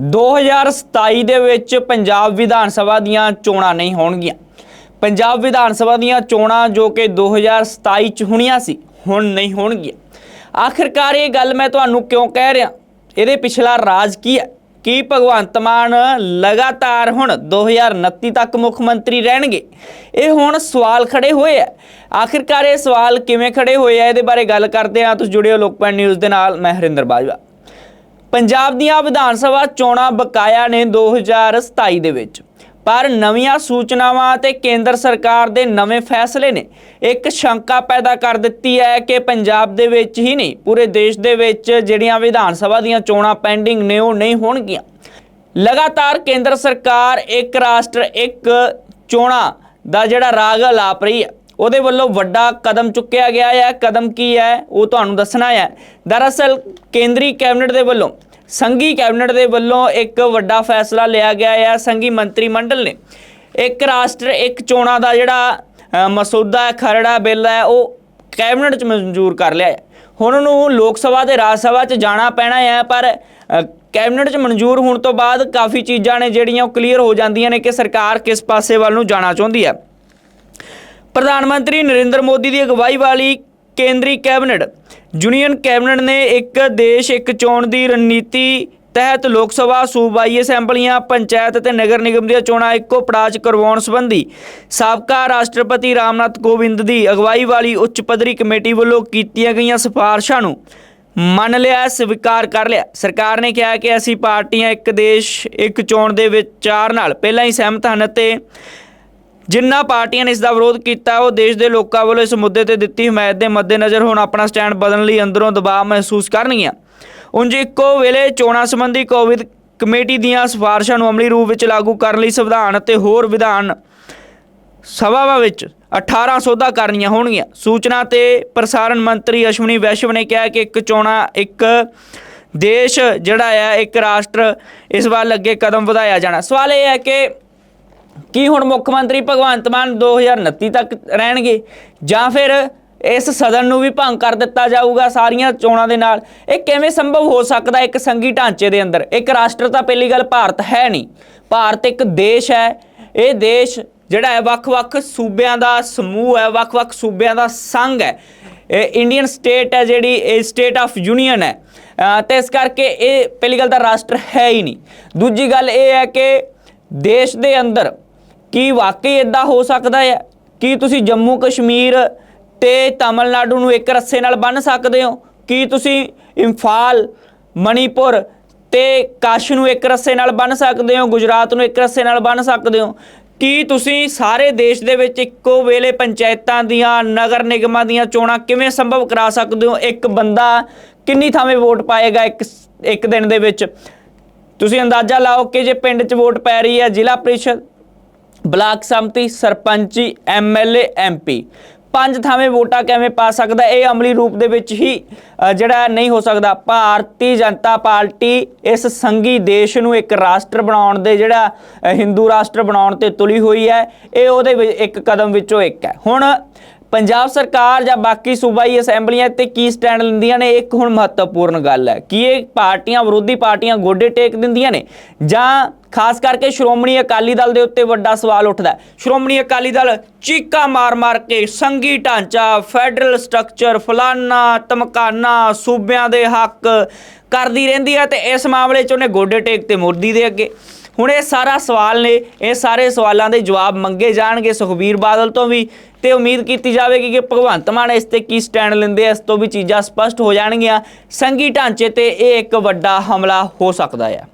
2027 ਦੇ ਵਿੱਚ ਪੰਜਾਬ ਵਿਧਾਨ ਸਭਾ ਦੀਆਂ ਚੋਣਾਂ ਨਹੀਂ ਹੋਣਗੀਆਂ। ਪੰਜਾਬ ਵਿਧਾਨ ਸਭਾ ਦੀਆਂ ਚੋਣਾਂ ਜੋ ਕਿ 2027 ਚ ਹੋਣੀਆਂ ਸੀ, ਹੁਣ ਨਹੀਂ ਹੋਣਗੀਆਂ। ਆਖਿਰਕਾਰ ਇਹ ਗੱਲ ਮੈਂ ਤੁਹਾਨੂੰ ਕਿਉਂ ਕਹਿ ਰਿਹਾ? ਇਹਦੇ ਪਿਛਲਾ ਰਾਜ ਕੀ ਹੈ? ਕੀ ਭਗਵੰਤ ਮਾਨ ਲਗਾਤਾਰ ਹੁਣ 2029 ਤੱਕ ਮੁੱਖ ਮੰਤਰੀ ਰਹਿਣਗੇ? ਇਹ ਹੁਣ ਸਵਾਲ ਖੜੇ ਹੋਏ ਆ। ਆਖਿਰਕਾਰ ਇਹ ਸਵਾਲ ਕਿਵੇਂ ਖੜੇ ਹੋਏ ਆ? ਇਹਦੇ ਬਾਰੇ ਗੱਲ ਕਰਦੇ ਹਾਂ। ਤੁਸੀਂ ਜੁੜਿਓ ਲੋਕਪਾਲ ਨਿਊਜ਼ ਦੇ ਨਾਲ। ਮੈਂ ਹਰਿੰਦਰ ਬਾਜਵਾ। ਪੰਜਾਬ ਦੀਆਂ ਵਿਧਾਨ ਸਭਾ ਚੋਣਾਂ ਬਕਾਇਆ ਨੇ 2027 ਦੇ ਵਿੱਚ। ਪਰ ਨਵੀਆਂ ਸੂਚਨਾਵਾਂ ਅਤੇ ਕੇਂਦਰ ਸਰਕਾਰ ਦੇ ਨਵੇਂ ਫੈਸਲੇ ਨੇ ਇੱਕ ਸ਼ੰਕਾ ਪੈਦਾ ਕਰ ਦਿੱਤੀ ਹੈ ਕਿ ਪੰਜਾਬ ਦੇ ਵਿੱਚ ਹੀ ਨਹੀਂ, ਪੂਰੇ ਦੇਸ਼ ਦੇ ਵਿੱਚ ਜਿਹੜੀਆਂ ਵਿਧਾਨ ਸਭਾ ਦੀਆਂ ਚੋਣਾਂ ਪੈਂਡਿੰਗ ਨੇ ਉਹ ਨਹੀਂ ਹੋਣਗੀਆਂ। ਲਗਾਤਾਰ ਕੇਂਦਰ ਸਰਕਾਰ ਇੱਕ ਰਾਸ਼ਟਰ, ਇੱਕ ਚੋਣਾਂ ਦਾ ਜਿਹੜਾ ਰਾਗ ਲਾਪ ਰਹੀ ਹੈ, ਉਹਦੇ ਵੱਲੋਂ ਵੱਡਾ ਕਦਮ ਚੁੱਕਿਆ ਗਿਆ ਹੈ। ਕਦਮ ਕੀ ਹੈ, ਉਹ ਤੁਹਾਨੂੰ ਦੱਸਣਾ ਹੈ। ਦਰਅਸਲ ਕੇਂਦਰੀ ਕੈਬਨਿਟ ਦੇ ਵੱਲੋਂ ਸੰਘੀ ਕੈਬਨਿਟ ਦੇ ਵੱਲੋਂ ਇੱਕ ਵੱਡਾ ਫੈਸਲਾ ਲਿਆ ਗਿਆ ਹੈ ਸੰਘੀ ਮੰਤਰੀ ਮੰਡਲ ਨੇ। ਇੱਕ ਰਾਸ਼ਟਰ ਇੱਕ ਚੋਣਾਂ ਦਾ ਜਿਹੜਾ ਅ, ਮਸੌਦਾ ਖਰੜਾ ਬਿੱਲ ਹੈ ਉਹ ਕੈਬਨਿਟ 'ਚ ਮਨਜ਼ੂਰ ਕਰ ਲਿਆ ਹੈ। ਹੁਣ ਉਹਨੂੰ ਲੋਕ ਸਭਾ ਤੇ ਰਾਜ ਸਭਾ 'ਚ ਜਾਣਾ ਪੈਣਾ ਹੈ ਪਰ ਕੈਬਨਿਟ 'ਚ ਮਨਜ਼ੂਰ ਹੋਣ ਤੋਂ ਬਾਅਦ ਕਾਫੀ ਚੀਜ਼ਾਂ ਨੇ ਜਿਹੜੀਆਂ ਉਹ ਕਲੀਅਰ ਹੋ ਜਾਂਦੀਆਂ ਨੇ ਕਿ ਸਰਕਾਰ ਕਿਸ ਪਾਸੇ ਵੱਲ ਨੂੰ ਜਾਣਾ ਚਾਹੁੰਦੀ ਹੈ। ਪ੍ਰਧਾਨ ਮੰਤਰੀ ਨਰਿੰਦਰ ਮੋਦੀ ਦੀ ਅਗਵਾਈ ਵਾਲੀ ਕੇਂਦਰੀ ਕੈਬਨਿਟ। ਯੂਨੀਅਨ ਕੈਬਨਿਟ ਨੇ ਇੱਕ ਦੇਸ਼ ਇੱਕ ਚੋਣ ਦੀ ਰਣਨੀਤੀ ਤਹਿਤ ਲੋਕ ਸਭਾ, ਸੂਬਾਈ ਅਸੈਂਬਲੀਆਂ, ਪੰਚਾਇਤ ਅਤੇ ਨਗਰ ਨਿਗਮ ਦੀਆਂ ਚੋਣਾਂ ਇੱਕੋ ਪੜਾਅ 'ਚ ਕਰਵਾਉਣ ਸੰਬੰਧੀ ਸਾਬਕਾ ਰਾਸ਼ਟਰਪਤੀ ਰਾਮਨਾਥ ਕੋਵਿੰਦ ਦੀ ਅਗਵਾਈ ਵਾਲੀ ਉੱਚ ਪੱਧਰੀ ਕਮੇਟੀ ਵੱਲੋਂ ਕੀਤੀਆਂ ਗਈਆਂ ਸਿਫਾਰਸ਼ਾਂ ਨੂੰ ਮੰਨ ਲਿਆ, ਸਵੀਕਾਰ ਕਰ ਲਿਆ। ਸਰਕਾਰ ਨੇ ਕਿਹਾ ਕਿ ਅਸੀਂ ਪਾਰਟੀਆਂ ਇੱਕ ਦੇਸ਼, ਇੱਕ ਚੋਣ ਦੇ ਵਿਚਾਰ ਨਾਲ ਪਹਿਲਾਂ ਹੀ ਸਹਿਮਤ ਹਨ ਅਤੇ ਜਿਨ੍ਹਾਂ ਪਾਰਟੀਆਂ ਨੇ ਇਸ ਦਾ ਵਿਰੋਧ ਕੀਤਾ, ਉਹ ਦੇਸ਼ ਦੇ ਲੋਕਾਂ ਵੱਲੋਂ ਇਸ ਮੁੱਦੇ ਤੇ ਦਿੱਤੀ ਹਮਾਇਤ ਦੇ ਮੱਦੇਨਜ਼ਰ ਹੁਣ ਆਪਣਾ ਸਟੈਂਡ ਬਦਲਣ ਲਈ ਅੰਦਰੋਂ ਦਬਾਅ ਮਹਿਸੂਸ ਕਰਨਗੀਆਂ। ਉਂਝ ਇੱਕੋ ਵੇਲੇ ਚੋਣਾਂ ਸੰਬੰਧੀ ਕੋਵਿਡ ਕਮੇਟੀ ਦੀਆਂ ਸਿਫਾਰਸ਼ਾਂ ਨੂੰ ਅਮਲੀ ਰੂਪ ਵਿੱਚ ਲਾਗੂ ਕਰਨ ਲਈ ਸੰਵਿਧਾਨ ਅਤੇ ਹੋਰ ਵਿਧਾਨ ਸਭਾਵਾਂ ਵਿੱਚ 18 ਸੋਧਾਂ ਕਰਨੀਆਂ ਹੋਣਗੀਆਂ। ਸੂਚਨਾ ਤੇ ਪ੍ਰਸਾਰਣ ਮੰਤਰੀ ਅਸ਼ਵਨੀ ਵੈਸ਼ਵ ਨੇ ਕਿਹਾ ਕਿ ਇੱਕ ਚੋਣਾਂ, ਇੱਕ ਦੇਸ਼ ਜਿਹੜਾ ਹੈ ਇੱਕ ਰਾਸ਼ਟਰ, ਇਸ ਵੱਲ ਅੱਗੇ ਕਦਮ ਵਧਾਇਆ ਜਾਣਾ। ਸਵਾਲ ਇਹ ਹੈ ਕਿ ਕੀ ਹੁਣ ਮੁੱਖ ਮੰਤਰੀ ਭਗਵੰਤ ਮਾਨ 2029 ਤੱਕ ਰਹਿਣਗੇ? ਜਾਂ ਫਿਰ ਇਸ ਸਦਨ ਨੂੰ ਵੀ ਭੰਗ ਕਰ ਦਿੱਤਾ ਜਾਊਗਾ ਸਾਰੀਆਂ ਚੋਣਾਂ ਦੇ ਨਾਲ? ਇਹ ਕਿਵੇਂ ਸੰਭਵ ਹੋ ਸਕਦਾ ਇੱਕ ਸੰਘੀ ਢਾਂਚੇ ਦੇ ਅੰਦਰ? ਇੱਕ ਰਾਸ਼ਟਰ ਤਾਂ ਪਹਿਲੀ ਗੱਲ ਭਾਰਤ ਹੈ ਨਹੀਂ। ਭਾਰਤ ਇੱਕ ਦੇਸ਼ ਹੈ। ਇਹ ਦੇਸ਼ ਜਿਹੜਾ ਹੈ, ਵੱਖ-ਵੱਖ ਸੂਬਿਆਂ ਦਾ ਸਮੂਹ ਹੈ, ਵੱਖ-ਵੱਖ ਸੂਬਿਆਂ ਦਾ ਸੰਘ ਹੈ। ਇਹ ਇੰਡੀਅਨ ਸਟੇਟ ਹੈ ਜਿਹੜੀ, ਇਹ ਸਟੇਟ ਆਫ ਯੂਨੀਅਨ ਹੈ। ਅਹ ਤੇ ਇਸ ਕਰਕੇ ਇਹ ਪਹਿਲੀ ਗੱਲ ਤਾਂ ਰਾਸ਼ਟਰ ਹੈ ਹੀ ਨਹੀਂ। ਦੂਜੀ ਗੱਲ ਇਹ ਹੈ ਕਿ ਦੇਸ਼ ਦੇ ਅੰਦਰ ਕੀ ਵਾਕਈ ਇਦਾਂ ਹੋ ਸਕਦਾ ਹੈ? ਕੀ ਤੁਸੀਂ ਜੰਮੂ ਕਸ਼ਮੀਰ ਤੇ ਤਾਮਿਲਨਾਡੂ ਨੂੰ ਇੱਕ ਰੱਸੇ ਨਾਲ ਬੰਨ ਸਕਦੇ ਹੋ? ਕੀ ਤੁਸੀਂ ਇੰਫਾਲ, ਮਣੀਪੁਰ ਤੇ ਕਾਸ਼ ਨੂੰ ਇੱਕ ਰੱਸੇ ਨਾਲ ਬੰਨ ਸਕਦੇ ਹੋ? ਗੁਜਰਾਤ ਨੂੰ ਇੱਕ ਰੱਸੇ ਨਾਲ ਬੰਨ ਸਕਦੇ ਹੋ? ਕੀ ਤੁਸੀਂ ਸਾਰੇ ਦੇਸ਼ ਦੇ ਵਿੱਚ ਇੱਕੋ ਵੇਲੇ ਪੰਚਾਇਤਾਂ ਦੀਆਂ, ਨਗਰ ਨਿਗਮਾਂ ਦੀਆਂ ਚੋਣਾਂ ਕਿਵੇਂ ਸੰਭਵ ਕਰਾ ਸਕਦੇ ਹੋ? ਇੱਕ ਬੰਦਾ ਕਿੰਨੀ ਥਾਵੇਂ ਵੋਟ ਪਾਏਗਾ ਇੱਕ ਇੱਕ ਦਿਨ ਦੇ ਵਿੱਚ? ਤੁਸੀਂ ਅੰਦਾਜ਼ਾ ਲਾਓ ਕਿ ਜੇ ਪਿੰਡ 'ਚ ਵੋਟ ਪੈ ਰਹੀ ਹੈ ਜ਼ਿਲ੍ਹਾ ਪ੍ਰੀਸ਼ਦ ਬਲਾਕ ਸੰਮਤੀ ਸਰਪੰਚੀ ਐਮਐਲਏ ਐਮਪੀ ਪੰਜ ਥਾਵੇਂ ਵੋਟਾਂ ਕਿਵੇਂ ਪਾ ਸਕਦਾ? ਇਹ ਅਮਲੀ ਰੂਪ ਦੇ ਵਿੱਚ ਹੀ ਜਿਹੜਾ ਨਹੀਂ ਹੋ ਸਕਦਾ। ਭਾਰਤੀ ਜਨਤਾ ਪਾਰਟੀ ਇਸ ਸੰਘੀ ਦੇਸ਼ ਨੂੰ ਇੱਕ ਰਾਸ਼ਟਰ ਬਣਾਉਣ ਦੇ ਜਿਹੜਾ ਹਿੰਦੂ ਰਾਸ਼ਟਰ ਬਣਾਉਣ ਤੇ ਤੁਲੀ ਹੋਈ ਹੈ। ਇਹ ਉਹਦੇ ਵਿੱਚ ਇੱਕ ਕਦਮ ਵਿੱਚੋਂ ਇੱਕ ਹੈ। ਹੁਣ ਪੰਜਾਬ ਸਰਕਾਰ ਜਾਂ ਬਾਕੀ ਸੂਬਾਈ ਅਸੈਂਬਲੀਆਂ ਤੇ ਕੀ ਸਟੈਂਡ ਲੈਂਦੀਆਂ ਨੇ? ਇੱਕ ਹੁਣ ਮਹੱਤਵਪੂਰਨ ਗੱਲ ਹੈ ਕਿ ਇਹ ਪਾਰਟੀਆਂ, ਵਿਰੋਧੀ ਪਾਰਟੀਆਂ ਗੋਡੇ ਟੇਕ ਦਿੰਦੀਆਂ ਨੇ ਜਾਂ ਖਾਸ ਕਰਕੇ ਸ਼੍ਰੋਮਣੀ ਅਕਾਲੀ ਦਲ ਦੇ ਉੱਤੇ ਵੱਡਾ ਸਵਾਲ ਉੱਠਦਾ ਸ਼੍ਰੋਮਣੀ ਅਕਾਲੀ ਦਲ ਚੀਕਾ ਮਾਰ-ਮਾਰ ਕੇ ਸੰਘੀ ਢਾਂਚਾ, ਫੈਡਰਲ ਸਟਰਕਚਰ, ਫਲਾਨਾ ਧਮਕਾਨਾ, ਸੂਬਿਆਂ ਦੇ ਹੱਕ ਕਰਦੀ ਰਹਿੰਦੀ ਹੈ ਤੇ ਇਸ ਮਾਮਲੇ 'ਚ ਉਹਨੇ ਗੋਡੇ ਟੇਕ ਤੇ ਮੋਦੀ ਦੇ ਅੱਗੇ। ਹੁਣ ਇਹ ਸਾਰਾ ਸਵਾਲ ਨੇ, ਇਹ ਸਾਰੇ ਸਵਾਲਾਂ ਦੇ ਜਵਾਬ ਮੰਗੇ ਜਾਣਗੇ ਸੁਖਬੀਰ ਬਾਦਲ ਤੋਂ ਵੀ ਤੇ ਉਮੀਦ ਕੀਤੀ ਜਾਵੇਗੀ ਕਿ ਭਗਵੰਤ ਮਾਨ ਇਸ ਤੇ ਕੀ ਸਟੈਂਡ ਲੈਂਦੇ ਇਸ ਤੋਂ ਵੀ ਚੀਜ਼ਾਂ ਸਪਸ਼ਟ ਹੋ ਜਾਣਗੀਆਂ। ਸੰਘੀ ਢਾਂਚੇ ਤੇ ਇਹ ਇੱਕ ਵੱਡਾ ਹਮਲਾ ਹੋ ਸਕਦਾ ਹੈ